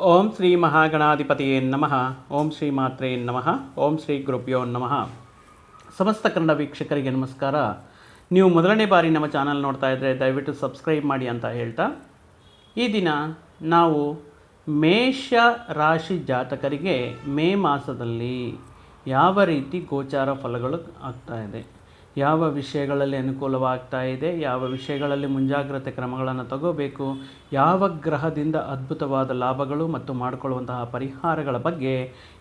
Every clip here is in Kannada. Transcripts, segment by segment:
ಓಂ ಶ್ರೀ ಮಹಾಗಣಾಧಿಪತಿಯೇ ನಮಃ. ಓಂ ಶ್ರೀ ಮಾತ್ರೇ ನಮಃ. ಓಂ ಶ್ರೀ ಗುರುಭ್ಯೋ ನಮಃ. ಸಮಸ್ತ ಕನ್ನಡ ವೀಕ್ಷಕರಿಗೆ ನಮಸ್ಕಾರ. ನೀವು ಮೊದಲನೇ ಬಾರಿ ನಮ್ಮ ಚಾನಲ್ ನೋಡ್ತಾ ಇದ್ದರೆ ದಯವಿಟ್ಟು ಸಬ್ಸ್ಕ್ರೈಬ್ ಮಾಡಿ ಅಂತ ಹೇಳ್ತಾ. ಈ ದಿನ ನಾವು ಮೇಷ ರಾಶಿ ಜಾತಕರಿಗೆ ಮೇ ಮಾಸದಲ್ಲಿ ಯಾವ ರೀತಿ ಗೋಚಾರ ಫಲಗಳು ಆಗ್ತಾ ಇದೆ? ಯಾವ ವಿಷಯಗಳಲ್ಲಿ ಅನುಕೂಲವಾಗ್ತಾ ಇದೆ, ಯಾವ ವಿಷಯಗಳಲ್ಲಿ ಮುಂಜಾಗ್ರತೆ ಕ್ರಮಗಳನ್ನು ತಗೋಬೇಕು, ಯಾವ ಗ್ರಹದಿಂದ ಅದ್ಭುತವಾದ ಲಾಭಗಳು ಮತ್ತು ಮಾಡಿಕೊಳ್ಳುವಂತಹ ಪರಿಹಾರಗಳ ಬಗ್ಗೆ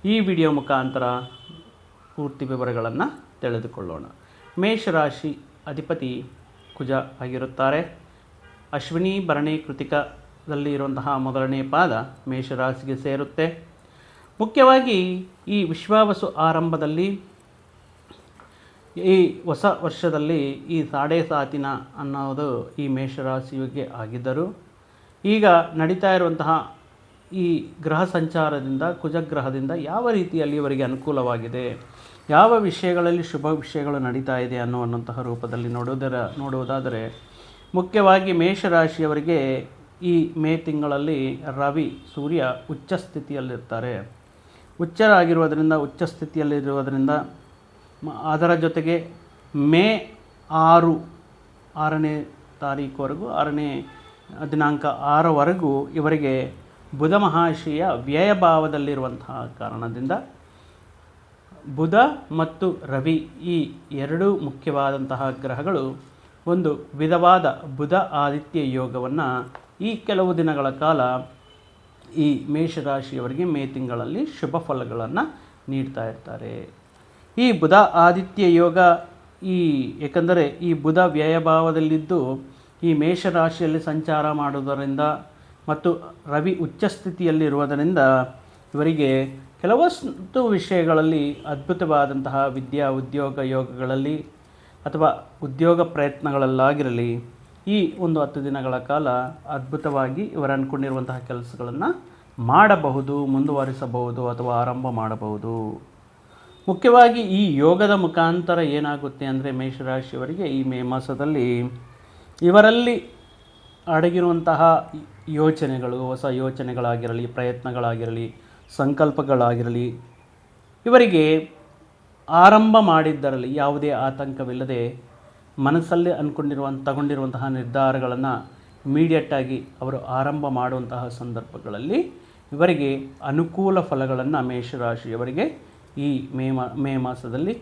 ಈ ವಿಡಿಯೋ ಮುಖಾಂತರ ಪೂರ್ತಿ ವಿವರಗಳನ್ನು ತಿಳಿದುಕೊಳ್ಳೋಣ. ಮೇಷರಾಶಿ ಅಧಿಪತಿ ಕುಜ ಆಗಿರುತ್ತಾರೆ. ಅಶ್ವಿನಿ ಭರಣಿ ಕೃತಿಕದಲ್ಲಿ ಇರುವಂತಹ ಮೊದಲನೇ ಪಾದ ಮೇಷರಾಶಿಗೆ ಸೇರುತ್ತೆ. ಮುಖ್ಯವಾಗಿ ಈ ವಿಶ್ವಾವಸು ಆರಂಭದಲ್ಲಿ ಈ ಹೊಸ ವರ್ಷದಲ್ಲಿ ಈ ಸಾಡೆ ಸಾತಿನ ಅನ್ನೋದು ಈ ಮೇಷರಾಶಿಗೆ ಆಗಿದ್ದರು. ಈಗ ನಡೀತಾ ಇರುವಂತಹ ಈ ಗ್ರಹ ಸಂಚಾರದಿಂದ, ಕುಜಗ್ರಹದಿಂದ ಯಾವ ರೀತಿಯಲ್ಲಿ ಇವರಿಗೆ ಅನುಕೂಲವಾಗಿದೆ? ಯಾವ ವಿಷಯಗಳಲ್ಲಿ ಶುಭ ವಿಷಯಗಳು ನಡೀತಾ ಇದೆ ಅನ್ನುವಂತಹ ರೂಪದಲ್ಲಿ ನೋಡುವುದರ, ನೋಡುವುದಾದರೆ, ಮುಖ್ಯವಾಗಿ ಮೇಷರಾಶಿಯವರಿಗೆ ಈ ಮೇ ತಿಂಗಳಲ್ಲಿ ರವಿ, ಸೂರ್ಯ ಉಚ್ಚ ಸ್ಥಿತಿಯಲ್ಲಿರ್ತಾರೆ ಉಚ್ಚರಾಗಿರುವುದರಿಂದ ಉಚ್ಚ ಸ್ಥಿತಿಯಲ್ಲಿರುವುದರಿಂದ ಅದರ ಜೊತೆಗೆ ಮೇ ಆರು, ಆರನೇ ತಾರೀಕುವರೆಗೂ, ಆರನೇ ದಿನಾಂಕ ಆರವರೆಗೂ ಇವರಿಗೆ ಬುಧ ಮಹಾಶಯ ವ್ಯಯಭಾವದಲ್ಲಿರುವಂತಹ ಕಾರಣದಿಂದ ಬುಧ ಮತ್ತು ರವಿ ಈ ಎರಡೂ ಮುಖ್ಯವಾದಂತಹ ಗ್ರಹಗಳು ಒಂದು ವಿಧವಾದ ಬುಧ ಆದಿತ್ಯ ಯೋಗವನ್ನು ಈ ಕೆಲವು ದಿನಗಳ ಕಾಲ ಈ ಮೇಷರಾಶಿಯವರಿಗೆ ಮೇ ತಿಂಗಳಲ್ಲಿ ಶುಭ ಫಲಗಳನ್ನು ನೀಡ್ತಾ ಇರ್ತಾರೆ. ಈ ಬುಧ ಆದಿತ್ಯ ಯೋಗ ಈ ಏಕೆಂದರೆ ಈ ಬುಧ ವ್ಯಯಭಾವದಲ್ಲಿದ್ದು ಈ ಮೇಷರಾಶಿಯಲ್ಲಿ ಸಂಚಾರ ಮಾಡುವುದರಿಂದ ಮತ್ತು ರವಿ ಉಚ್ಚ ಸ್ಥಿತಿಯಲ್ಲಿರುವುದರಿಂದ ಇವರಿಗೆ ಕೆಲವಷ್ಟು ವಿಷಯಗಳಲ್ಲಿ ಅದ್ಭುತವಾದಂತಹ ವಿದ್ಯಾ ಉದ್ಯೋಗ ಯೋಗಗಳಲ್ಲಿ ಅಥವಾ ಉದ್ಯೋಗ ಪ್ರಯತ್ನಗಳಲ್ಲಾಗಿರಲಿ ಈ ಒಂದು ಹತ್ತು ದಿನಗಳ ಕಾಲ ಅದ್ಭುತವಾಗಿ ಇವರು ಅಂದ್ಕೊಂಡಿರುವಂತಹ ಕೆಲಸಗಳನ್ನು ಮಾಡಬಹುದು, ಮುಂದುವರಿಸಬಹುದು ಅಥವಾ ಆರಂಭ ಮಾಡಬಹುದು. ಮುಖ್ಯವಾಗಿ ಈ ಯೋಗದ ಮುಖಾಂತರ ಏನಾಗುತ್ತೆ ಅಂದರೆ ಮೇಷರಾಶಿಯವರಿಗೆ ಈ ಮೇ ಮಾಸದಲ್ಲಿ ಇವರಲ್ಲಿ ಅಡಗಿರುವಂತಹ ಯೋಚನೆಗಳು, ಹೊಸ ಯೋಚನೆಗಳಾಗಿರಲಿ, ಪ್ರಯತ್ನಗಳಾಗಿರಲಿ, ಸಂಕಲ್ಪಗಳಾಗಿರಲಿ, ಇವರಿಗೆ ಆರಂಭ ಮಾಡಿದ್ದರಲ್ಲಿ ಯಾವುದೇ ಆತಂಕವಿಲ್ಲದೆ ಮನಸ್ಸಲ್ಲೇ ಅಂದ್ಕೊಂಡಿರುವ ತಗೊಂಡಿರುವಂತಹ ನಿರ್ಧಾರಗಳನ್ನು ಇಮಿಡಿಯೇಟಾಗಿ ಅವರು ಆರಂಭ ಮಾಡುವಂತಹ ಸಂದರ್ಭಗಳಲ್ಲಿ ಇವರಿಗೆ ಅನುಕೂಲ ಫಲಗಳನ್ನು ಮೇಷರಾಶಿಯವರಿಗೆ ಈ ಮೇ ಮಾ, ಮೇ ಮಾಸದಲ್ಲಿ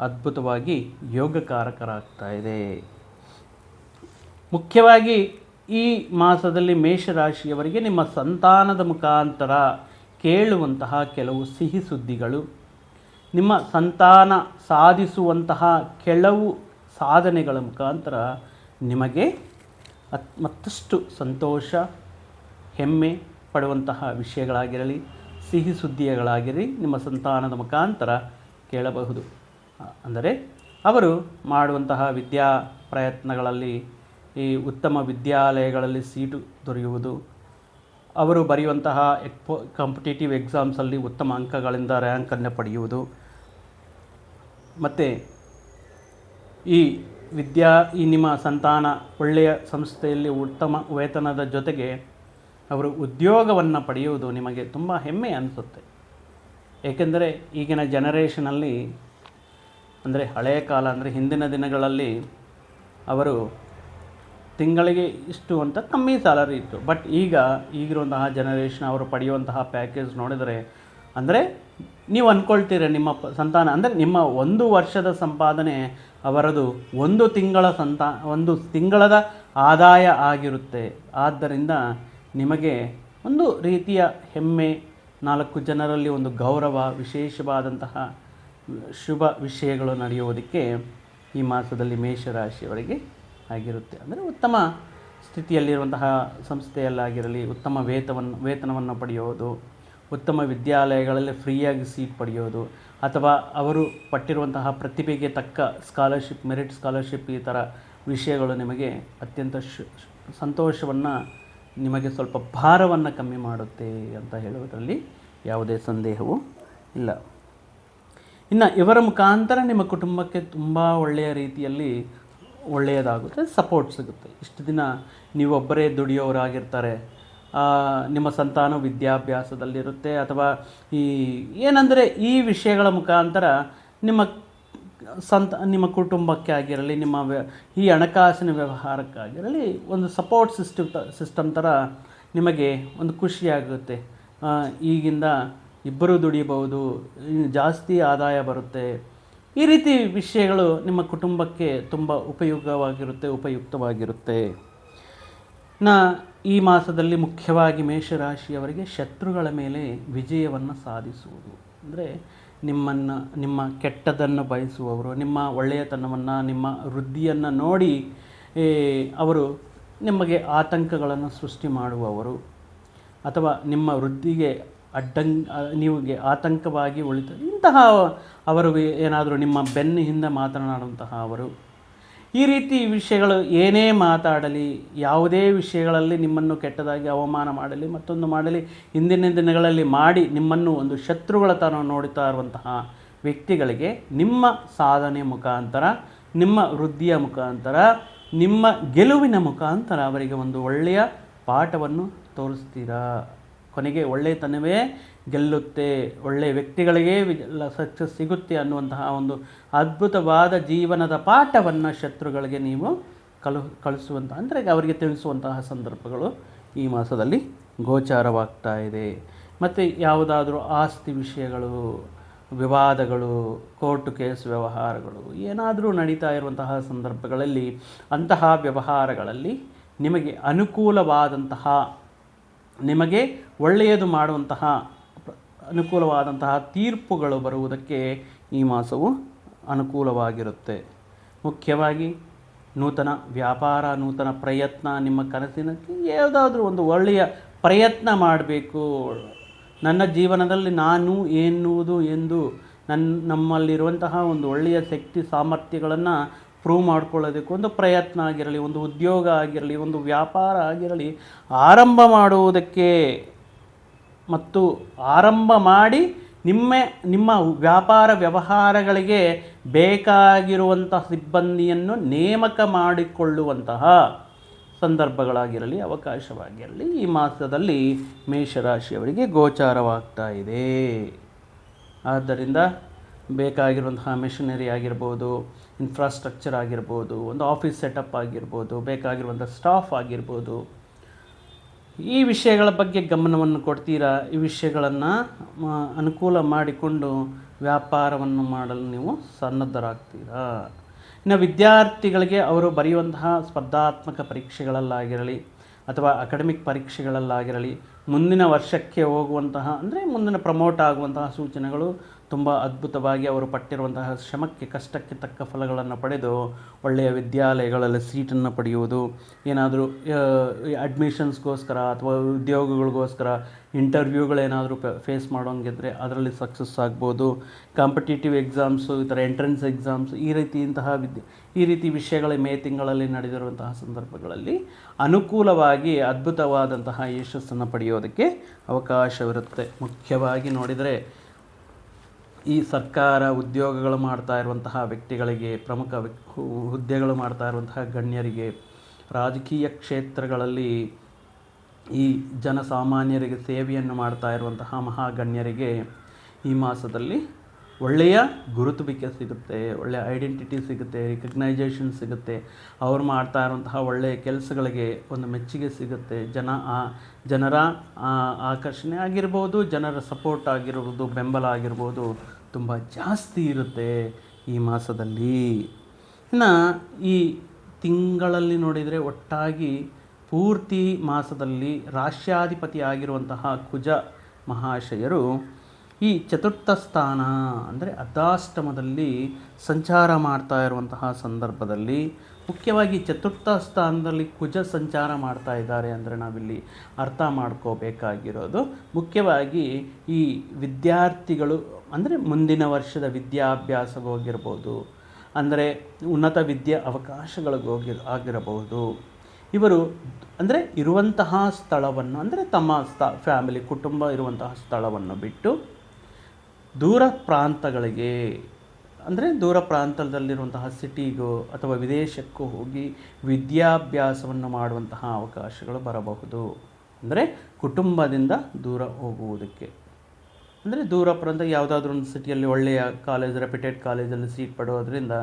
ಅದ್ಭುತವಾಗಿ ಯೋಗಕಾರಕರಾಗ್ತಾ ಇದೆ ಮುಖ್ಯವಾಗಿ ಈ ಮಾಸದಲ್ಲಿ ಮೇಷರಾಶಿಯವರಿಗೆ ನಿಮ್ಮ ಸಂತಾನದ ಮುಖಾಂತರ ಕೇಳುವಂತಹ ಕೆಲವು ಸಿಹಿ ಸುದ್ದಿಗಳು, ನಿಮ್ಮ ಸಂತಾನ ಸಾಧಿಸುವಂತಹ ಕೆಲವು ಸಾಧನೆಗಳ ಮುಖಾಂತರ ನಿಮಗೆ ಅತ್, ಮತ್ತಷ್ಟು ಸಂತೋಷ, ಹೆಮ್ಮೆ ಪಡುವಂತಹ ವಿಷಯಗಳಾಗಿರಲಿ ಸಿಹಿ ಸುದ್ದಿಯಗಳಾಗಿರಿ, ನಿಮ್ಮ ಸಂತಾನದ ಮುಖಾಂತರ ಕೇಳಬಹುದು. ಅಂದರೆ ಅವರು ಮಾಡುವಂತಹ ವಿದ್ಯಾ ಪ್ರಯತ್ನಗಳಲ್ಲಿ, ಈ ಉತ್ತಮ ವಿದ್ಯಾಲಯಗಳಲ್ಲಿ ಸೀಟು ದೊರೆಯುವುದು, ಅವರು ಬರೆಯುವಂತಹ ಎಕ್ಪೋ, ಕಾಂಪಿಟೇಟಿವ್ ಎಕ್ಸಾಮ್ಸಲ್ಲಿ ಉತ್ತಮ ಅಂಕಗಳಿಂದ ರ್ಯಾಂಕನ್ನು ಪಡೆಯುವುದು. ಮತ್ತು ಈ ವಿದ್ಯಾ, ಈ ನಿಮ್ಮ ಸಂತಾನ ಒಳ್ಳೆಯ ಸಂಸ್ಥೆಯಲ್ಲಿ ಉತ್ತಮ ವೇತನದ ಜೊತೆಗೆ ಅವರು ಉದ್ಯೋಗವನ್ನು ಪಡೆಯುವುದು ನಿಮಗೆ ತುಂಬ ಹೆಮ್ಮೆ ಅನಿಸುತ್ತೆ. ಏಕೆಂದರೆ ಈಗಿನ ಜನರೇಷನಲ್ಲಿ ಅಂದರೆ ಹಳೆಯ ಕಾಲ ಅಂದರೆ ಹಿಂದಿನ ದಿನಗಳಲ್ಲಿ ಅವರು ತಿಂಗಳಿಗೆ ಇಷ್ಟು ಅಂತ ಕಮ್ಮಿ ಸ್ಯಾಲರಿ ಇತ್ತು. ಬಟ್ ಈಗ ಈಗಿರುವಂತಹ ಜನರೇಷನ್ ಅವರು ಪಡೆಯುವಂತಹ ಪ್ಯಾಕೇಜ್ ನೋಡಿದರೆ ಅಂದರೆ ನೀವು ಅಂದ್ಕೊಳ್ತೀರ ನಿಮ್ಮ ಸಂತಾನ ಅಂದರೆ ನಿಮ್ಮ ಒಂದು ವರ್ಷದ ಸಂಪಾದನೆ ಅವರದು ಒಂದು ತಿಂಗಳ ಸಂತಾ ಒಂದು ತಿಂಗಳದ ಆದಾಯ ಆಗಿರುತ್ತೆ. ಆದ್ದರಿಂದ ನಿಮಗೆ ಒಂದು ರೀತಿಯ ಹೆಮ್ಮೆ, ನಾಲ್ಕು ಜನರಲ್ಲಿ ಒಂದು ಗೌರವ, ವಿಶೇಷವಾದಂತಹ ಶುಭ ವಿಷಯಗಳು ನಡೆಯುವುದಕ್ಕೆ ಈ ಮಾಸದಲ್ಲಿ ಮೇಷರಾಶಿಯವರಿಗೆ ಆಗಿರುತ್ತೆ. ಅಂದರೆ ಉತ್ತಮ ಸ್ಥಿತಿಯಲ್ಲಿರುವಂತಹ ಸಂಸ್ಥೆಯಲ್ಲಾಗಿರಲಿ, ಉತ್ತಮ ವೇತವನ್ನು ವೇತನವನ್ನು ಪಡೆಯೋದು, ಉತ್ತಮ ವಿದ್ಯಾಲಯಗಳಲ್ಲಿ ಫ್ರೀಯಾಗಿ ಸೀಟ್ ಪಡೆಯೋದು, ಅಥವಾ ಅವರು ಪಟ್ಟಿರುವಂತಹ ಪ್ರತಿಭೆಗೆ ತಕ್ಕ ಸ್ಕಾಲರ್ಶಿಪ್, ಮೆರಿಟ್ ಸ್ಕಾಲರ್ಶಿಪ್ ಈ ಥರ ವಿಷಯಗಳು ನಿಮಗೆ ಅತ್ಯಂತ ಶು, ಸಂತೋಷವನ್ನು ನಿಮಗೆ ಸ್ವಲ್ಪ ಭಾರವನ್ನು ಕಮ್ಮಿ ಮಾಡುತ್ತೆ ಅಂತ ಹೇಳುವುದರಲ್ಲಿ ಯಾವುದೇ ಸಂದೇಹವೂ ಇಲ್ಲ. ಇನ್ನು ಇವರ ಮುಖಾಂತರ ನಿಮ್ಮ ಕುಟುಂಬಕ್ಕೆ ತುಂಬ ಒಳ್ಳೆಯ ರೀತಿಯಲ್ಲಿ ಒಳ್ಳೆಯದಾಗುತ್ತೆ ಸಪೋರ್ಟ್ ಸಿಗುತ್ತೆ. ಇಷ್ಟು ದಿನ ನೀವೊಬ್ಬರೇ ದುಡಿಯೋರಾಗಿರ್ತಾರೆ. ನಿಮ್ಮ ಸಂತಾನ ವಿದ್ಯಾಭ್ಯಾಸದಲ್ಲಿರುತ್ತೆ ಅಥವಾ ಈ ಏನಂದರೆ ಈ ವಿಷಯಗಳ ಮುಖಾಂತರ ನಿಮ್ಮ ಸಂತ, ನಿಮ್ಮ ಕುಟುಂಬಕ್ಕೆ ಆಗಿರಲಿ ನಿಮ್ಮ ಈ ಹಣಕಾಸಿನ ವ್ಯವಹಾರಕ್ಕಾಗಿರಲಿ, ಒಂದು ಸಪೋರ್ಟ್ ಸಿಸ್ಟಮ್ ಸಿಸ್ಟಮ್ ಥರ ನಿಮಗೆ ಒಂದು ಖುಷಿಯಾಗುತ್ತೆ. ಈಗಿಂದ ಇಬ್ಬರು ದುಡಿಬಹುದು ಜಾಸ್ತಿ ಆದಾಯ ಬರುತ್ತೆ. ಈ ರೀತಿ ವಿಷಯಗಳು ನಿಮ್ಮ ಕುಟುಂಬಕ್ಕೆ ತುಂಬ ಉಪಯೋಗವಾಗಿರುತ್ತೆ, ಉಪಯುಕ್ತವಾಗಿರುತ್ತೆ. ನ, ಈ ಮಾಸದಲ್ಲಿ ಮುಖ್ಯವಾಗಿ ಮೇಷರಾಶಿಯವರಿಗೆ ಶತ್ರುಗಳ ಮೇಲೆ ವಿಜಯವನ್ನು ಸಾಧಿಸುವುದು. ಅಂದರೆ ನಿಮ್ಮನ್ನು, ನಿಮ್ಮ ಕೆಟ್ಟದನ್ನು ಬಯಸುವವರು, ನಿಮ್ಮ ಒಳ್ಳೆಯತನವನ್ನು, ನಿಮ್ಮ ವೃದ್ಧಿಯನ್ನು ನೋಡಿ ಅವರು ನಿಮಗೆ ಆತಂಕಗಳನ್ನು ಸೃಷ್ಟಿ ಮಾಡುವವರು. ಅಥವಾ ನಿಮ್ಮ ವೃದ್ಧಿಗೆ ಅಡ್ಡಂ ನಿಮಗೆ ಆತಂಕವಾಗಿ ಉಳಿತ, ಇಂತಹ ಅವರು ಏನಾದರೂ ನಿಮ್ಮ ಬೆನ್ನ ಹಿಂದೆ ಮಾತನಾಡುವಂತಹ ಅವರು. ಈ ರೀತಿ ವಿಷಯಗಳು ಏನೇ ಮಾತಾಡಲಿ, ಯಾವುದೇ ವಿಷಯಗಳಲ್ಲಿ ನಿಮ್ಮನ್ನು ಕೆಟ್ಟದಾಗಿ ಅವಮಾನ ಮಾಡಲಿ, ಮತ್ತೊಂದು ಮಾಡಲಿ, ಹಿಂದಿನ ದಿನಗಳಲ್ಲಿ ಮಾಡಿ ನಿಮ್ಮನ್ನು ಒಂದು ಶತ್ರುಗಳ ಥರ ನೋಡುತ್ತಾ ಇರುವಂತಹ ವ್ಯಕ್ತಿಗಳಿಗೆ ನಿಮ್ಮ ಸಾಧನೆ ಮುಖಾಂತರ, ನಿಮ್ಮ ವೃದ್ಧಿಯ ಮುಖಾಂತರ, ನಿಮ್ಮ ಗೆಲುವಿನ ಮುಖಾಂತರ ಅವರಿಗೆ ಒಂದು ಒಳ್ಳೆಯ ಪಾಠವನ್ನು ತೋರಿಸ್ತೀರಾ? ಕೊನೆಗೆ ಒಳ್ಳೆಯತನವೇ ಗೆಲ್ಲುತ್ತೆ ಒಳ್ಳೆಯ ವ್ಯಕ್ತಿಗಳಿಗೆ ಸಕ್ಸಸ್ ಸಿಗುತ್ತೆ ಅನ್ನುವಂತಹ ಒಂದು ಅದ್ಭುತವಾದ ಜೀವನದ ಪಾಠವನ್ನು ಶತ್ರುಗಳಿಗೆ ನೀವು ಕಲು ಕಳಿಸುವಂಥ ಅಂದರೆ ಅವರಿಗೆ ತಿಳಿಸುವಂತಹ ಸಂದರ್ಭಗಳು ಈ ಮಾಸದಲ್ಲಿ ಗೋಚಾರವಾಗ್ತಾ ಇದೆ. ಮತ್ತು ಯಾವುದಾದ್ರೂ ಆಸ್ತಿ ವಿಷಯಗಳು, ವಿವಾದಗಳು, ಕೋರ್ಟ್ ಕೇಸ್ ವ್ಯವಹಾರಗಳು, ಏನಾದರೂ ನಡೀತಾ ಇರುವಂತಹ ಸಂದರ್ಭಗಳಲ್ಲಿ ಅಂತಹ ವ್ಯವಹಾರಗಳಲ್ಲಿ ನಿಮಗೆ ಅನುಕೂಲವಾದಂತಹ ನಿಮಗೆ ಒಳ್ಳೆಯದು ಮಾಡುವಂತಹ ಅನುಕೂಲವಾದಂತಹ ತೀರ್ಪುಗಳು ಬರುವುದಕ್ಕೆ ಈ ಮಾಸವು ಅನುಕೂಲವಾಗಿರುತ್ತೆ. ಮುಖ್ಯವಾಗಿ ನೂತನ ವ್ಯಾಪಾರ, ನೂತನ ಪ್ರಯತ್ನ, ನಿಮ್ಮ ಕನಸಿನ ಯಾವುದಾದ್ರೂ ಒಂದು ಒಳ್ಳೆಯ ಪ್ರಯತ್ನ ಮಾಡಬೇಕು. ನನ್ನ ಜೀವನದಲ್ಲಿ ನಾನು ಎನ್ನುವುದು ಎಂದು ನನ್ನ ನಮ್ಮಲ್ಲಿರುವಂತಹ ಒಂದು ಒಳ್ಳೆಯ ಶಕ್ತಿ, ಸಾಮರ್ಥ್ಯಗಳನ್ನು ಪ್ರೂವ್ ಮಾಡ್ಕೊಳ್ಳೋದಕ್ಕೆ ಒಂದು ಪ್ರಯತ್ನ ಆಗಿರಲಿ, ಒಂದು ಉದ್ಯೋಗ ಆಗಿರಲಿ, ಒಂದು ವ್ಯಾಪಾರ ಆಗಿರಲಿ, ಆರಂಭ ಮಾಡುವುದಕ್ಕೆ ಮತ್ತು ಆರಂಭ ಮಾಡಿ ನಿಮ್ಮ ನಿಮ್ಮ ವ್ಯಾಪಾರ ವ್ಯವಹಾರಗಳಿಗೆ ಬೇಕಾಗಿರುವಂತಹ ಸಿಬ್ಬಂದಿಯನ್ನು ನೇಮಕ ಮಾಡಿಕೊಳ್ಳುವಂತಹ ಸಂದರ್ಭಗಳಾಗಿರಲಿ, ಅವಕಾಶವಾಗಿರಲಿ, ಈ ಮಾಸದಲ್ಲಿ ಮೇಷರಾಶಿಯವರಿಗೆ ಗೋಚಾರವಾಗ್ತಾ ಇದೆ. ಆದ್ದರಿಂದ ಬೇಕಾಗಿರುವಂತಹ ಮೆಷಿನರಿ ಆಗಿರ್ಬೋದು ಇನ್ಫ್ರಾಸ್ಟ್ರಕ್ಚರ್ ಆಗಿರ್ಬೋದು, ಒಂದು ಆಫೀಸ್ ಸೆಟಪ್ ಆಗಿರ್ಬೋದು ಬೇಕಾಗಿರುವಂಥ ಸ್ಟಾಫ್ ಆಗಿರ್ಬೋದು. ಈ ವಿಷಯಗಳ ಬಗ್ಗೆ ಗಮನವನ್ನು ಕೊಡ್ತೀರಾ? ಈ ವಿಷಯಗಳನ್ನು ಅನುಕೂಲ ಮಾಡಿಕೊಂಡು ವ್ಯಾಪಾರವನ್ನು ಮಾಡಲು ನೀವು ಸನ್ನದ್ಧರಾಗ್ತೀರಾ? ಇನ್ನು ವಿದ್ಯಾರ್ಥಿಗಳಿಗೆ ಅವರು ಬರೆಯುವಂತಹ ಸ್ಪರ್ಧಾತ್ಮಕ ಪರೀಕ್ಷೆಗಳಲ್ಲಾಗಿರಲಿ, ಅಥವಾ ಅಕಾಡೆಮಿಕ್ ಪರೀಕ್ಷೆಗಳಲ್ಲಾಗಿರಲಿ, ಮುಂದಿನ ವರ್ಷಕ್ಕೆ ಹೋಗುವಂತಹ, ಅಂದರೆ ಮುಂದಿನ ಪ್ರಮೋಟ್ ಆಗುವಂತಹ ಸೂಚನೆಗಳು ತುಂಬ ಅದ್ಭುತವಾಗಿ ಅವರು ಪಟ್ಟಿರುವಂತಹ ಶ್ರಮಕ್ಕೆ ಕಷ್ಟಕ್ಕೆ ತಕ್ಕ ಫಲಗಳನ್ನು ಪಡೆದು ಒಳ್ಳೆಯ ವಿದ್ಯಾಲಯಗಳಲ್ಲಿ ಸೀಟನ್ನು ಪಡೆಯುವುದು, ಏನಾದರೂ ಅಡ್ಮಿಷನ್ಸ್ಗೋಸ್ಕರ ಅಥವಾ ಉದ್ಯೋಗಗಳಿಗೋಸ್ಕರ ಇಂಟರ್ವ್ಯೂಗಳೇನಾದರೂ ಫೇಸ್ ಮಾಡೋಂಗಿದ್ರೆ ಅದರಲ್ಲಿ ಸಕ್ಸಸ್ ಆಗ್ಬೋದು. ಕಾಂಪಿಟೇಟಿವ್ ಎಕ್ಸಾಮ್ಸು, ಈ ಥರ ಎಂಟ್ರೆನ್ಸ್ ಎಕ್ಸಾಮ್ಸ್, ಈ ರೀತಿ ಇಂತಹ ವಿದ್ಯೆ, ಈ ರೀತಿ ವಿಷಯಗಳ ಮೇ ತಿಂಗಳಲ್ಲಿ ನಡೆದಿರುವಂತಹ ಸಂದರ್ಭಗಳಲ್ಲಿ ಅನುಕೂಲವಾಗಿ ಅದ್ಭುತವಾದಂತಹ ಯಶಸ್ಸನ್ನು ಪಡೆಯೋದಕ್ಕೆ ಅವಕಾಶವಿರುತ್ತೆ. ಮುಖ್ಯವಾಗಿ ನೋಡಿದರೆ ಈ ಸರ್ಕಾರ ಉದ್ಯೋಗಗಳು ಮಾಡ್ತಾ ಇರುವಂತಹ ವ್ಯಕ್ತಿಗಳಿಗೆ, ಪ್ರಮುಖ ಹುದ್ದೆಗಳು ಮಾಡ್ತಾ ಇರುವಂತಹ ಗಣ್ಯರಿಗೆ, ರಾಜಕೀಯ ಕ್ಷೇತ್ರಗಳಲ್ಲಿ ಈ ಜನಸಾಮಾನ್ಯರಿಗೆ ಸೇವೆಯನ್ನು ಮಾಡ್ತಾ ಇರುವಂತಹ ಮಹಾಗಣ್ಯರಿಗೆ ಈ ಮಾಸದಲ್ಲಿ ಒಳ್ಳೆಯ ಗುರುತುವಿಕೆ ಸಿಗುತ್ತೆ, ಒಳ್ಳೆಯ ಐಡೆಂಟಿಟಿ ಸಿಗುತ್ತೆ ರಿಕಗ್ನೈಜೇಷನ್ ಸಿಗುತ್ತೆ. ಅವ್ರು ಮಾಡ್ತಾ ಇರುವಂತಹ ಒಳ್ಳೆಯ ಕೆಲಸಗಳಿಗೆ ಒಂದು ಮೆಚ್ಚುಗೆ ಸಿಗುತ್ತೆ. ಜನ ಆ, ಜನರ ಆಕರ್ಷಣೆ ಆಗಿರ್ಬೋದು, ಜನರ ಸಪೋರ್ಟ್ ಆಗಿರ್ಬೋದು ಬೆಂಬಲ ಆಗಿರ್ಬೋದು. ತುಂಬ ಜಾಸ್ತಿ ಇರುತ್ತೆ ಈ ಮಾಸದಲ್ಲಿ. ಇನ್ನು ಈ ತಿಂಗಳಲ್ಲಿ ನೋಡಿದರೆ ಒಟ್ಟಾಗಿ ಪೂರ್ತಿ ಮಾಸದಲ್ಲಿ ರಾಶ್ಯಾಧಿಪತಿ ಆಗಿರುವಂತಹ ಕುಜ ಮಹಾಶಯರು ಈ ಚತುರ್ಥ ಸ್ಥಾನ ಅಂದರೆ ಅರ್ಧಾಷ್ಟಮದಲ್ಲಿ ಸಂಚಾರ ಮಾಡ್ತಾ ಇರುವಂತಹ ಸಂದರ್ಭದಲ್ಲಿ ಮುಖ್ಯವಾಗಿ ಚತುರ್ಥ ಸ್ಥಾನದಲ್ಲಿ ಕುಜ ಸಂಚಾರ ಮಾಡ್ತಾ ಇದ್ದಾರೆ ಅಂದರೆ ನಾವಿಲ್ಲಿ ಅರ್ಥ ಮಾಡ್ಕೋಬೇಕಾಗಿರೋದು. ಮುಖ್ಯವಾಗಿ ಈ ವಿದ್ಯಾರ್ಥಿಗಳು ಅಂದರೆ ಮುಂದಿನ ವರ್ಷದ ವಿದ್ಯಾಭ್ಯಾಸಗೋಗಿರ್ಬೋದು ಅಂದರೆ ಉನ್ನತ ವಿದ್ಯೆ ಅವಕಾಶಗಳಿಗೋಗಿ ಆಗಿರಬಹುದು. ಇವರು ಅಂದರೆ ಇರುವಂತಹ ಸ್ಥಳವನ್ನು, ಅಂದರೆ ತಮ್ಮ ಸ್ಥ, ಫ್ಯಾಮಿಲಿ, ಕುಟುಂಬ ಇರುವಂತಹ ಸ್ಥಳವನ್ನು ಬಿಟ್ಟು ದೂರ ಪ್ರಾಂತಗಳಿಗೆ, ಅಂದರೆ ದೂರ ಪ್ರಾಂತದಲ್ಲಿರುವಂತಹ ಸಿಟಿಗೋ ಅಥವಾ ವಿದೇಶಕ್ಕೂ ಹೋಗಿ ವಿದ್ಯಾಭ್ಯಾಸವನ್ನು ಮಾಡುವಂತಹ ಅವಕಾಶಗಳು ಬರಬಹುದು. ಅಂದರೆ ಕುಟುಂಬದಿಂದ ದೂರ ಹೋಗುವುದಕ್ಕೆ. ಅಂದರೆ ದೂರ ಪ್ರಾಂತ ಯಾವುದಾದ್ರೂ ಒಂದು ಸಿಟಿಯಲ್ಲಿ ಒಳ್ಳೆಯ ಕಾಲೇಜ್ ರೆಪ್ಯೂಟೆಡ್ ಕಾಲೇಜಲ್ಲಿ ಸೀಟ್ ಪಡೆಯೋದ್ರಿಂದ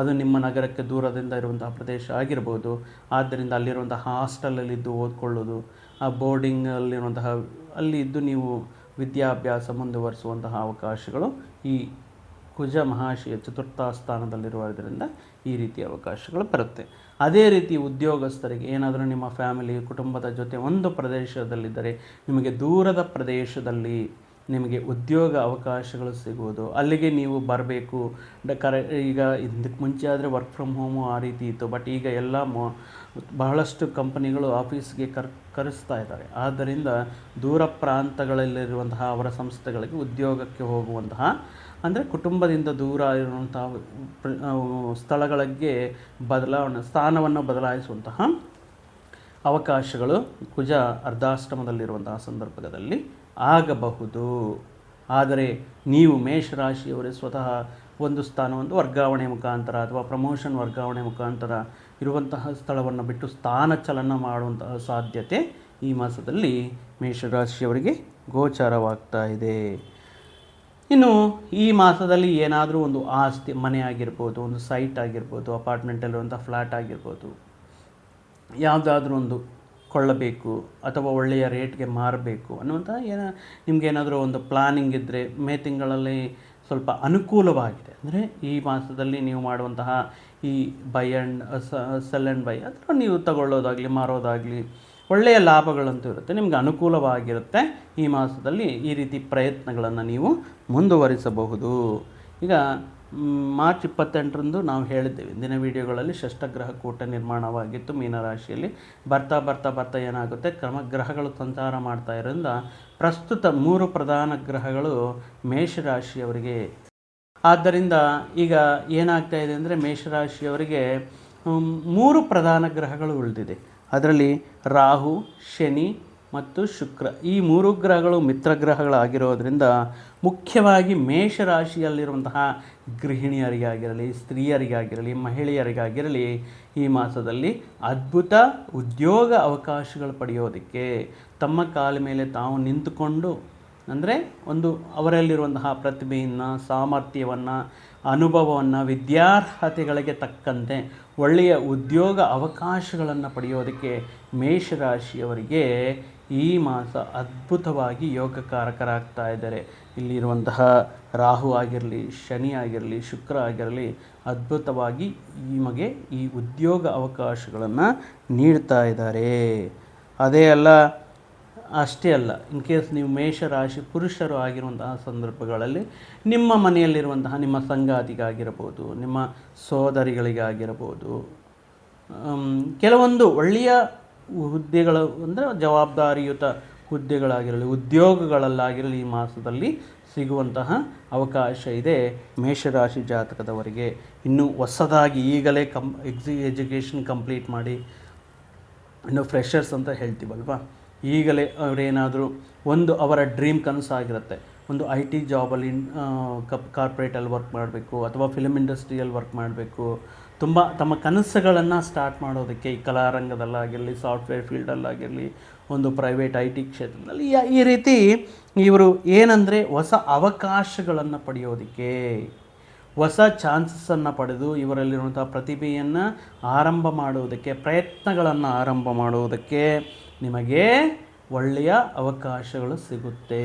ಅದು ನಿಮ್ಮ ನಗರಕ್ಕೆ ದೂರದಿಂದ ಇರುವಂಥ ಪ್ರದೇಶ ಆಗಿರ್ಬೋದು. ಆದ್ದರಿಂದ ಅಲ್ಲಿರುವಂತಹ ಹಾಸ್ಟೆಲಲ್ಲಿದ್ದು ಓದ್ಕೊಳ್ಳೋದು, ಆ ಬೋರ್ಡಿಂಗಲ್ಲಿರುವಂತಹ ಅಲ್ಲಿ ಇದ್ದು ನೀವು ವಿದ್ಯಾಭ್ಯಾಸ ಮುಂದುವರಿಸುವಂತಹ ಅವಕಾಶಗಳು ಈ ಕುಜ ಮಹಾಶಯ ಚತುರ್ಥ ಸ್ಥಾನದಲ್ಲಿರುವುದರಿಂದ ಈ ರೀತಿಯ ಅವಕಾಶಗಳು ಬರುತ್ತೆ. ಅದೇ ರೀತಿ ಉದ್ಯೋಗಸ್ಥರಿಗೆ ಏನಾದರೂ ನಿಮ್ಮ ಫ್ಯಾಮಿಲಿ ಕುಟುಂಬದ ಜೊತೆ ಒಂದು ಪ್ರದೇಶದಲ್ಲಿದ್ದರೆ ನಿಮಗೆ ದೂರದ ಪ್ರದೇಶದಲ್ಲಿ ನಿಮಗೆ ಉದ್ಯೋಗ ಅವಕಾಶಗಳು ಸಿಗುವುದು. ಅಲ್ಲಿಗೆ ನೀವು ಬರಬೇಕು. ಕರೆ, ಈಗ ಇದಕ್ಕೆ ಮುಂಚೆ ಆದರೆ ವರ್ಕ್ ಫ್ರಮ್ ಹೋಮು ಆ ರೀತಿ ಇತ್ತು. ಬಟ್ ಈಗ ಎಲ್ಲ ಮೊ, ಬಹಳಷ್ಟು ಕಂಪನಿಗಳು ಆಫೀಸ್ಗೆ ಕರ್, ಕರೆಸ್ತಾ ಇದ್ದಾರೆ. ಆದ್ದರಿಂದ ದೂರ ಪ್ರಾಂತಗಳಲ್ಲಿರುವಂತಹ ಅವರ ಸಂಸ್ಥೆಗಳಿಗೆ ಉದ್ಯೋಗಕ್ಕೆ ಹೋಗುವಂತಹ, ಅಂದರೆ ಕುಟುಂಬದಿಂದ ದೂರ ಇರುವಂತಹ ಸ್ಥಳಗಳಿಗೆ ಬದಲಾವಣೆ, ಸ್ಥಾನವನ್ನು ಬದಲಾಯಿಸುವಂತಹ ಅವಕಾಶಗಳು ಕುಜ ಅರ್ಧಾಶ್ರಮದಲ್ಲಿರುವಂತಹ ಸಂದರ್ಭದಲ್ಲಿ ಆಗಬಹುದು. ಆದರೆ ನೀವು ಮೇಷರಾಶಿಯವರೇ ಸ್ವತಃ ಒಂದು ಸ್ಥಾನವನ್ನು ವರ್ಗಾವಣೆ ಮುಖಾಂತರ ಅಥವಾ ಪ್ರಮೋಷನ್ ವರ್ಗಾವಣೆ ಮುಖಾಂತರ ಇರುವಂತಹ ಸ್ಥಳವನ್ನು ಬಿಟ್ಟು ಸ್ಥಾನ ಚಲನ ಮಾಡುವಂತಹ ಸಾಧ್ಯತೆ ಈ ಮಾಸದಲ್ಲಿ ಮೇಷರಾಶಿಯವರಿಗೆ ಗೋಚಾರವಾಗ್ತಾ ಇದೆ. ಇನ್ನು ಈ ಮಾಸದಲ್ಲಿ ಏನಾದರೂ ಒಂದು ಆಸ್ತಿ, ಮನೆ ಆಗಿರ್ಬೋದು, ಒಂದು ಸೈಟ್ ಆಗಿರ್ಬೋದು ಅಪಾರ್ಟ್ಮೆಂಟಲ್ಲಿರುವಂಥ ಫ್ಲ್ಯಾಟ್ ಆಗಿರ್ಬೋದು, ಯಾವುದಾದ್ರೂ ಒಂದು ಕೊಳ್ಳಬೇಕು ಅಥವಾ ಒಳ್ಳೆಯ ರೇಟ್ಗೆ ಮಾರಬೇಕು ಅನ್ನುವಂಥ ಏನ ನಿಮಗೇನಾದರೂ ಒಂದು ಪ್ಲಾನಿಂಗ್ ಇದ್ದರೆ ಮೇ ತಿಂಗಳಲ್ಲಿ ಸ್ವಲ್ಪ ಅನುಕೂಲವಾಗಿದೆ. ಅಂದರೆ ಈ ಮಾಸದಲ್ಲಿ ನೀವು ಮಾಡುವಂತಹ ಈ buy and sell and buy ಅಥವಾ ನೀವು ತಗೊಳ್ಳೋದಾಗಲಿ, ಮಾರೋದಾಗಲಿ ಒಳ್ಳೆಯ ಲಾಭಗಳಂತೂ ಇರುತ್ತೆ. ನಿಮಗೆ ಅನುಕೂಲವಾಗಿರುತ್ತೆ ಈ ಮಾಸದಲ್ಲಿ ಈ ರೀತಿ ಪ್ರಯತ್ನಗಳನ್ನು ನೀವು ಮುಂದುವರಿಸಬಹುದು. ಈಗ ಮಾರ್ಚ್ ಇಪ್ಪತ್ತೆಂಟರಂದು ನಾವು ಹೇಳಿದ್ದೇವೆ. ಇಂದಿನ ವಿಡಿಯೋಗಳಲ್ಲಿ ಷಷ್ಠಗ್ರಹ ಕೂಟ ನಿರ್ಮಾಣವಾಗಿತ್ತು. ಮೀನರಾಶಿಯಲ್ಲಿ ಬರ್ತಾ ಬರ್ತಾ ಬರ್ತಾ ಏನಾಗುತ್ತೆ? ಕ್ರಮ ಗ್ರಹಗಳು ಸಂಚಾರ ಮಾಡ್ತಾ ಇರೋದ್ರಿಂದ ಪ್ರಸ್ತುತ ಮೂರು ಪ್ರಧಾನ ಗ್ರಹಗಳು ಮೇಷರಾಶಿಯವರಿಗೆ. ಆದ್ದರಿಂದ ಈಗ ಏನಾಗ್ತಾ ಇದೆ ಅಂದರೆ ಮೇಷರಾಶಿಯವರಿಗೆ ಮೂರು ಪ್ರಧಾನ ಗ್ರಹಗಳು ಉಳಿದಿದೆ. ಅದರಲ್ಲಿ ರಾಹು, ಶನಿ ಮತ್ತು ಶುಕ್ರ. ಈ ಮೂರು ಗ್ರಹಗಳು ಮಿತ್ರ ಗ್ರಹಗಳಾಗಿರೋದ್ರಿಂದ ಮುಖ್ಯವಾಗಿ ಮೇಷರಾಶಿಯಲ್ಲಿರುವಂತಹ ಗೃಹಿಣಿಯರಿಗಾಗಿರಲಿ, ಸ್ತ್ರೀಯರಿಗಾಗಿರಲಿ, ಮಹಿಳೆಯರಿಗಾಗಿರಲಿ ಈ ಮಾಸದಲ್ಲಿ ಅದ್ಭುತ ಉದ್ಯೋಗ ಅವಕಾಶಗಳು ಪಡೆಯೋದಕ್ಕೆ ತಮ್ಮ ಕಾಲ ಮೇಲೆ ತಾವು ನಿಂತುಕೊಂಡು, ಅಂದರೆ ಒಂದು ಅವರಲ್ಲಿರುವಂತಹ ಪ್ರತಿಭೆಯನ್ನು, ಸಾಮರ್ಥ್ಯವನ್ನು, ಅನುಭವವನ್ನು, ವಿದ್ಯಾರ್ಹತೆಗಳಿಗೆ ತಕ್ಕಂತೆ ಒಳ್ಳೆಯ ಉದ್ಯೋಗ ಅವಕಾಶಗಳನ್ನು ಪಡೆಯೋದಕ್ಕೆ ಮೇಷರಾಶಿಯವರಿಗೆ ಈ ಮಾಸ ಅದ್ಭುತವಾಗಿ ಯೋಗಕಾರಕರಾಗ್ತಾ ಇದ್ದಾರೆ. ಇಲ್ಲಿರುವಂತಹ ರಾಹು ಆಗಿರಲಿ, ಶನಿ ಆಗಿರಲಿ, ಶುಕ್ರ ಆಗಿರಲಿ ಅದ್ಭುತವಾಗಿ ನಿಮಗೆ ಈ ಉದ್ಯೋಗ ಅವಕಾಶಗಳನ್ನು ನೀಡ್ತಾ ಇದ್ದಾರೆ. ಅದೇ ಅಲ್ಲ, ಅಷ್ಟೇ ಅಲ್ಲ, ಇನ್ ಕೇಸ್ ನೀವು ಮೇಷರಾಶಿ ಪುರುಷರು ಆಗಿರುವಂತಹ ಸಂದರ್ಭಗಳಲ್ಲಿ ನಿಮ್ಮ ಮನೆಯಲ್ಲಿರುವಂತಹ ನಿಮ್ಮ ಸಂಗಾತಿಗಾಗಿರಬಹುದು ನಿಮ್ಮ ಸೋದರಿಗಳಿಗಾಗಿರಬಹುದು ಕೆಲವೊಂದು ಒಳ್ಳೆಯ ಹುದ್ದೆಗಳು ಅಂದರೆ ಜವಾಬ್ದಾರಿಯುತ ಹುದ್ದೆಗಳಾಗಿರಲಿ, ಉದ್ಯೋಗಗಳಲ್ಲಾಗಿರಲಿ ಈ ಮಾಸದಲ್ಲಿ ಸಿಗುವಂತಹ ಅವಕಾಶ ಇದೆ ಮೇಷರಾಶಿ ಜಾತಕದವರಿಗೆ. ಇನ್ನೂ ಹೊಸದಾಗಿ ಈಗಲೇ ಕಂ ಎಕ್ಸಿ ಎಜುಕೇಷನ್ ಕಂಪ್ಲೀಟ್ ಮಾಡಿ, ಇನ್ನು ಫ್ರೆಷರ್ಸ್ ಅಂತ ಹೇಳ್ತೀವಲ್ವಾ? ಈಗಲೇ ಅವರೇನಾದರೂ ಒಂದು ಅವರ ಡ್ರೀಮ್ ಕನಸಾಗಿರುತ್ತೆ. ಒಂದು ಐ ಟಿ ಜಾಬಲ್ಲಿ ಕಾರ್ಪೊರೇಟಲ್ಲಿ ವರ್ಕ್ ಮಾಡಬೇಕು ಅಥವಾ ಫಿಲಮ್ ಇಂಡಸ್ಟ್ರಿಯಲ್ಲಿ ವರ್ಕ್ ಮಾಡಬೇಕು. ತುಂಬ ತಮ್ಮ ಕನಸುಗಳನ್ನು ಸ್ಟಾರ್ಟ್ ಮಾಡೋದಕ್ಕೆ ಈ ಕಲಾರಂಗದಲ್ಲಾಗಿರಲಿ ಸಾಫ್ಟ್ವೇರ್ ಫೀಲ್ಡಲ್ಲಾಗಿರಲಿ ಒಂದು ಪ್ರೈವೇಟ್ ಐ ಟಿ ಕ್ಷೇತ್ರದಲ್ಲಿ ಈ ರೀತಿ ಇವರು ಏನಂದರೆ ಹೊಸ ಅವಕಾಶಗಳನ್ನು ಪಡೆಯೋದಕ್ಕೆ, ಹೊಸ ಚಾನ್ಸಸ್ಸನ್ನು ಪಡೆದು ಇವರಲ್ಲಿರುವಂಥ ಪ್ರತಿಭೆಯನ್ನು ಆರಂಭ ಮಾಡುವುದಕ್ಕೆ ಪ್ರಯತ್ನಗಳನ್ನು ಆರಂಭ ಮಾಡುವುದಕ್ಕೆ ನಿಮಗೆ ಒಳ್ಳೆಯ ಅವಕಾಶಗಳು ಸಿಗುತ್ತೆ.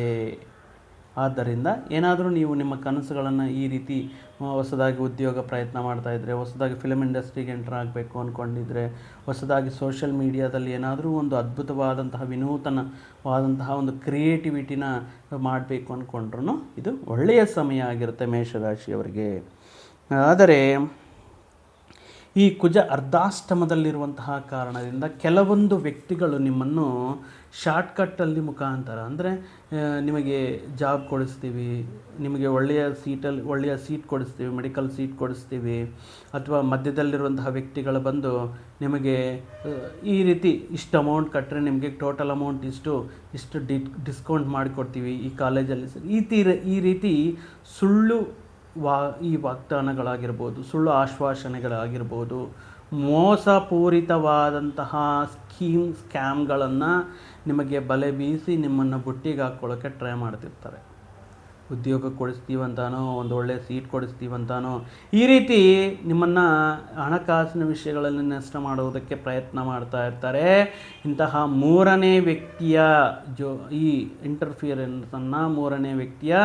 ಆದ್ದರಿಂದ ಏನಾದರೂ ನೀವು ನಿಮ್ಮ ಕನಸುಗಳನ್ನು ಈ ರೀತಿ ಹೊಸದಾಗಿ ಉದ್ಯೋಗ ಪ್ರಯತ್ನ ಮಾಡ್ತಾ ಇದ್ದರೆ ಹೊಸದಾಗಿ ಫಿಲಮ್ ಇಂಡಸ್ಟ್ರಿಗೆ ಎಂಟರ್ ಆಗಬೇಕು ಅಂದ್ಕೊಂಡಿದ್ರೆ ಹೊಸದಾಗಿ ಸೋಷಿಯಲ್ ಮೀಡಿಯಾದಲ್ಲಿ ಏನಾದರೂ ಒಂದು ಅದ್ಭುತವಾದಂತಹ, ವಿನೂತನವಾದಂತಹ ಒಂದು ಕ್ರಿಯೇಟಿವಿಟಿನ ಮಾಡಬೇಕು ಅಂದ್ಕೊಂಡ್ರೂ ಇದು ಒಳ್ಳೆಯ ಸಮಯ ಆಗಿರುತ್ತೆ ಮೇಷರಾಶಿಯವರಿಗೆ. ಆದರೆ ಈ ಕುಜ ಅರ್ಧಾಷ್ಟಮದಲ್ಲಿರುವಂತಹ ಕಾರಣದಿಂದ ಕೆಲವೊಂದು ವ್ಯಕ್ತಿಗಳು ನಿಮ್ಮನ್ನು ಶಾರ್ಟ್ಕಟ್ಟಲ್ಲಿ ಮುಖಾಂತರ ಅಂದರೆ ನಿಮಗೆ ಜಾಬ್ ಕೊಡಿಸ್ತೀವಿ, ನಿಮಗೆ ಒಳ್ಳೆಯ ಸೀಟಲ್ಲಿ, ಒಳ್ಳೆಯ ಸೀಟ್ ಕೊಡಿಸ್ತೀವಿ, ಮೆಡಿಕಲ್ ಸೀಟ್ ಕೊಡಿಸ್ತೀವಿ, ಅಥವಾ ಮಧ್ಯದಲ್ಲಿರುವಂತಹ ವ್ಯಕ್ತಿಗಳು ಬಂದು ನಿಮಗೆ ಈ ರೀತಿ ಇಷ್ಟು ಅಮೌಂಟ್ ಕಟ್ಟರೆ ನಿಮಗೆ ಟೋಟಲ್ ಅಮೌಂಟ್ ಇಷ್ಟು ಇಷ್ಟು ಡಿಸ್ಕೌಂಟ್ ಮಾಡಿಕೊಡ್ತೀವಿ ಈ ಕಾಲೇಜಲ್ಲಿ. ಈ ತೀರ, ಈ ರೀತಿ ಸುಳ್ಳು ವಾ, ಈ ವಾಗ್ದಾನಗಳಾಗಿರ್ಬೋದು, ಸುಳ್ಳು ಆಶ್ವಾಸನೆಗಳಾಗಿರ್ಬೋದು, ಮೋಸಪೂರಿತವಾದಂತಹ ಸ್ಕೀಮ್, ಸ್ಕ್ಯಾಮ್ಗಳನ್ನು ನಿಮಗೆ ಬಲೆ ಬೀಸಿ ನಿಮ್ಮನ್ನು ಬುಟ್ಟಿಗೆ ಹಾಕ್ಕೊಳ್ಳೋಕ್ಕೆ ಟ್ರೈ ಮಾಡ್ತಿರ್ತಾರೆ. ಉದ್ಯೋಗ ಕೊಡಿಸ್ತೀವಂತಾನೋ ಒಂದು ಒಳ್ಳೆಯ ಸೀಟ್ ಕೊಡಿಸ್ತೀವಂತಾನೋ, ಈ ರೀತಿ ನಿಮ್ಮನ್ನು ಹಣಕಾಸಿನ ವಿಷಯಗಳಲ್ಲಿ ನಷ್ಟ ಮಾಡುವುದಕ್ಕೆ ಪ್ರಯತ್ನ ಮಾಡ್ತಾ ಇರ್ತಾರೆ. ಇಂತಹ ಮೂರನೇ ವ್ಯಕ್ತಿಯ ಜೋ, ಈ ಇಂಟರ್ಫಿಯರೆನ್ಸನ್ನು ಮೂರನೇ ವ್ಯಕ್ತಿಯ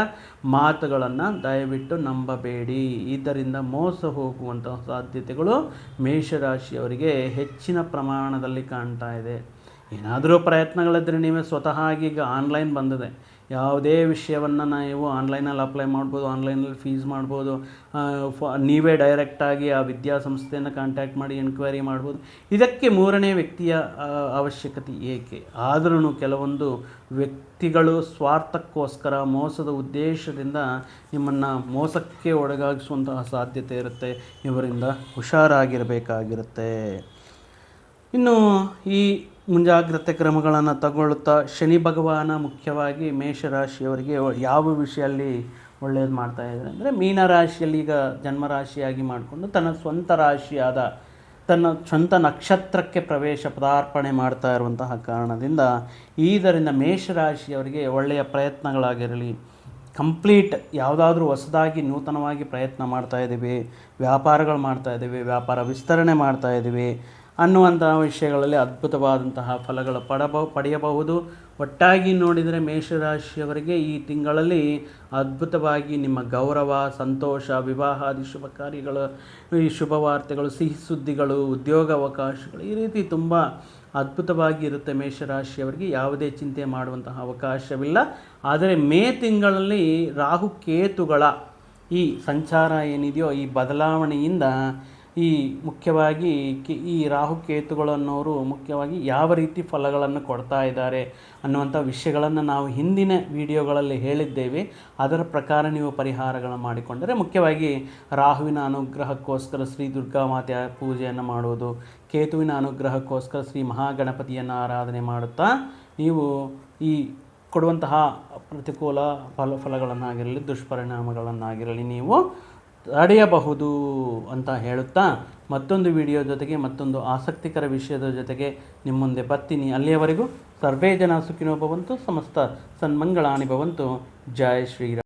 ಮಾತುಗಳನ್ನು ದಯವಿಟ್ಟು ನಂಬಬೇಡಿ. ಇದರಿಂದ ಮೋಸ ಹೋಗುವಂತಹ ಸಾಧ್ಯತೆಗಳು ಮೇಷರಾಶಿಯವರಿಗೆ ಹೆಚ್ಚಿನ ಪ್ರಮಾಣದಲ್ಲಿ ಕಾಣ್ತಾ ಇದೆ. ಏನಾದರೂ ಪ್ರಯತ್ನಗಳಿದ್ದರೆ ನೀವೇ ಸ್ವತಃ ಈಗ ಆನ್ಲೈನ್ ಬಂದಿದೆ. ಯಾವುದೇ ವಿಷಯವನ್ನು ನೀವು ಆನ್ಲೈನಲ್ಲಿ ಅಪ್ಲೈ ಮಾಡ್ಬೋದು ಆನ್ಲೈನಲ್ಲಿ ಫೀಸ್ ಮಾಡ್ಬೋದು ನೀವೇ ಡೈರೆಕ್ಟಾಗಿ ಆ ವಿದ್ಯಾಸಂಸ್ಥೆಯನ್ನು ಕಾಂಟ್ಯಾಕ್ಟ್ ಮಾಡಿ ಎನ್ಕ್ವೈರಿ ಮಾಡ್ಬೋದು. ಇದಕ್ಕೆ ಮೂರನೇ ವ್ಯಕ್ತಿಯ ಅವಶ್ಯಕತೆ ಏಕೆ? ಆದರೂ ಕೆಲವೊಂದು ವ್ಯಕ್ತಿಗಳು ಸ್ವಾರ್ಥಕ್ಕೋಸ್ಕರ, ಮೋಸದ ಉದ್ದೇಶದಿಂದ ನಿಮ್ಮನ್ನು ಮೋಸಕ್ಕೆ ಒಳಗಾಗಿಸುವಂತಹ ಸಾಧ್ಯತೆ ಇರುತ್ತೆ. ಇವರಿಂದ ಹುಷಾರಾಗಿರಬೇಕಾಗಿರುತ್ತೆ. ಇನ್ನು ಈ ಮುಂಜಾಗ್ರತೆ ಕ್ರಮಗಳನ್ನು ತಗೊಳ್ಳುತ್ತಾ ಶನಿ ಭಗವಾನ ಮುಖ್ಯವಾಗಿ ಮೇಷರಾಶಿಯವರಿಗೆ ಯಾವ ವಿಷಯಲ್ಲಿ ಒಳ್ಳೆಯದು ಮಾಡ್ತಾ ಇದ್ದಾರೆ ಅಂದರೆ ಮೀನರಾಶಿಯಲ್ಲಿ ಈಗ ಜನ್ಮರಾಶಿಯಾಗಿ ಮಾಡಿಕೊಂಡು ತನ್ನ ಸ್ವಂತ ರಾಶಿಯಾದ ತನ್ನ ಸ್ವಂತ ನಕ್ಷತ್ರಕ್ಕೆ ಪ್ರವೇಶ ಪದಾರ್ಪಣೆ ಮಾಡ್ತಾ ಇರುವಂತಹ ಕಾರಣದಿಂದ ಇದರಿಂದ ಮೇಷರಾಶಿಯವರಿಗೆ ಒಳ್ಳೆಯ ಪ್ರಯತ್ನಗಳಾಗಿರಲಿ. ಕಂಪ್ಲೀಟ್ ಯಾವುದಾದ್ರೂ ಹೊಸದಾಗಿ ನೂತನವಾಗಿ ಪ್ರಯತ್ನ ಮಾಡ್ತಾ ಇದ್ದೀವಿ. ವ್ಯಾಪಾರಗಳು ಮಾಡ್ತಾ ಇದ್ದೀವಿ. ವ್ಯಾಪಾರ ವಿಸ್ತರಣೆ ಮಾಡ್ತಾ ಇದ್ದೀವಿ. ಅನ್ನುವಂತಹ ವಿಷಯಗಳಲ್ಲಿ ಅದ್ಭುತವಾದಂತಹ ಫಲಗಳು ಪಡಬ, ಪಡೆಯಬಹುದು. ಒಟ್ಟಾಗಿ ನೋಡಿದರೆ ಮೇಷರಾಶಿಯವರಿಗೆ ಈ ತಿಂಗಳಲ್ಲಿ ಅದ್ಭುತವಾಗಿ ನಿಮ್ಮ ಗೌರವ, ಸಂತೋಷ, ವಿವಾಹಾದಿ ಶುಭ ಕಾರ್ಯಗಳು ಈ ಶುಭ ವಾರ್ತೆಗಳು ಸಿಹಿ ಸುದ್ದಿಗಳು, ಉದ್ಯೋಗ ಅವಕಾಶಗಳು ಈ ರೀತಿ ತುಂಬ ಅದ್ಭುತವಾಗಿ ಇರುತ್ತೆ ಮೇಷರಾಶಿಯವರಿಗೆ. ಯಾವುದೇ ಚಿಂತೆ ಮಾಡುವಂತಹ ಅವಕಾಶವಿಲ್ಲ. ಆದರೆ ಮೇ ತಿಂಗಳಲ್ಲಿ ರಾಹು ಕೇತುಗಳ ಈ ಸಂಚಾರ ಏನಿದೆಯೋ, ಈ ಬದಲಾವಣೆಯಿಂದ ಈ ಮುಖ್ಯವಾಗಿ ಈ ರಾಹುಕೇತುಗಳು ಅನ್ನೋರು ಮುಖ್ಯವಾಗಿ ಯಾವ ರೀತಿ ಫಲಗಳನ್ನು ಕೊಡ್ತಾ ಇದ್ದಾರೆ ಅನ್ನುವಂಥ ವಿಷಯಗಳನ್ನು ನಾವು ಹಿಂದಿನ ವಿಡಿಯೋಗಳಲ್ಲಿ ಹೇಳಿದ್ದೇವೆ. ಅದರ ಪ್ರಕಾರ ನೀವು ಪರಿಹಾರಗಳನ್ನು ಮಾಡಿಕೊಂಡರೆ ಮುಖ್ಯವಾಗಿ ರಾಹುವಿನ ಅನುಗ್ರಹಕ್ಕೋಸ್ಕರ ಶ್ರೀ ದುರ್ಗಾ ಮಾತೆಯ ಪೂಜೆಯನ್ನು ಮಾಡುವುದು, ಕೇತುವಿನ ಅನುಗ್ರಹಕ್ಕೋಸ್ಕರ ಶ್ರೀ ಮಹಾಗಣಪತಿಯನ್ನು ಆರಾಧನೆ ಮಾಡುತ್ತಾ ನೀವು ಈ ಕೊಡುವಂತಹ ಪ್ರತಿಕೂಲ ಫಲ, ಫಲಗಳನ್ನಾಗಿರಲಿ, ದುಷ್ಪರಿಣಾಮಗಳನ್ನಾಗಿರಲಿ ನೀವು ತಡೆಯಬಹುದು ಅಂತ ಹೇಳುತ್ತಾ ಮತ್ತೊಂದು ವಿಡಿಯೋ ಜೊತೆಗೆ ಮತ್ತೊಂದು ಆಸಕ್ತಿಕರ ವಿಷಯದ ಜೊತೆಗೆ ನಿಮ್ಮ ಮುಂದೆ ಬರ್ತೀನಿ. ಅಲ್ಲಿಯವರೆಗೂ ಸರ್ವೇ ಜನ ಸುಖಿನೋ ಭವಂತು ಸಮಸ್ತ ಸನ್ಮಂಗಳಾನಿ ಭವಂತು ಜಯ ಶ್ರೀರಾಮ್.